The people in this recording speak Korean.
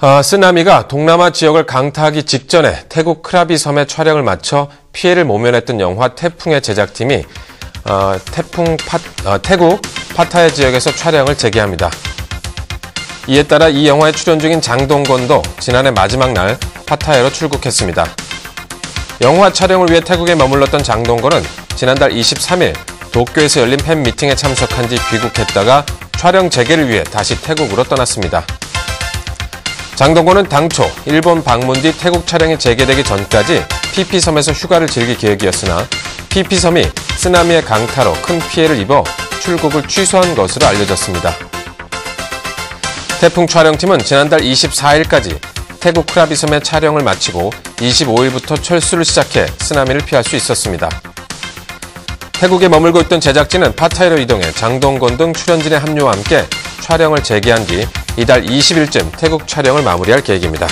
아, 쓰나미가 동남아 지역을 강타하기 직전에 태국 크라비 섬에 촬영을 마쳐 피해를 모면했던 영화 태풍의 제작팀이 어, 태풍 파, 어, 태국 파타야 지역에서 촬영을 재개합니다. 이에 따라 이 영화에 출연 중인 장동건도 지난해 마지막 날 파타야로 출국했습니다. 영화 촬영을 위해 태국에 머물렀던 장동건은 지난달 23일 도쿄에서 열린 팬 미팅에 참석한 뒤 귀국했다가 촬영 재개를 위해 다시 태국으로 떠났습니다. 장동건은 당초 일본 방문 뒤 태국 촬영이 재개되기 전까지 PP섬에서 휴가를 즐길 계획이었으나 PP섬이 쓰나미의 강타로 큰 피해를 입어 출국을 취소한 것으로 알려졌습니다. 태풍 촬영팀은 지난달 24일까지 태국 크라비섬의 촬영을 마치고 25일부터 철수를 시작해 쓰나미를 피할 수 있었습니다. 태국에 머물고 있던 제작진은 파타야로 이동해 장동건 등 출연진의 합류와 함께 촬영을 재개한 뒤 이달 20일쯤 태국 촬영을 마무리할 계획입니다.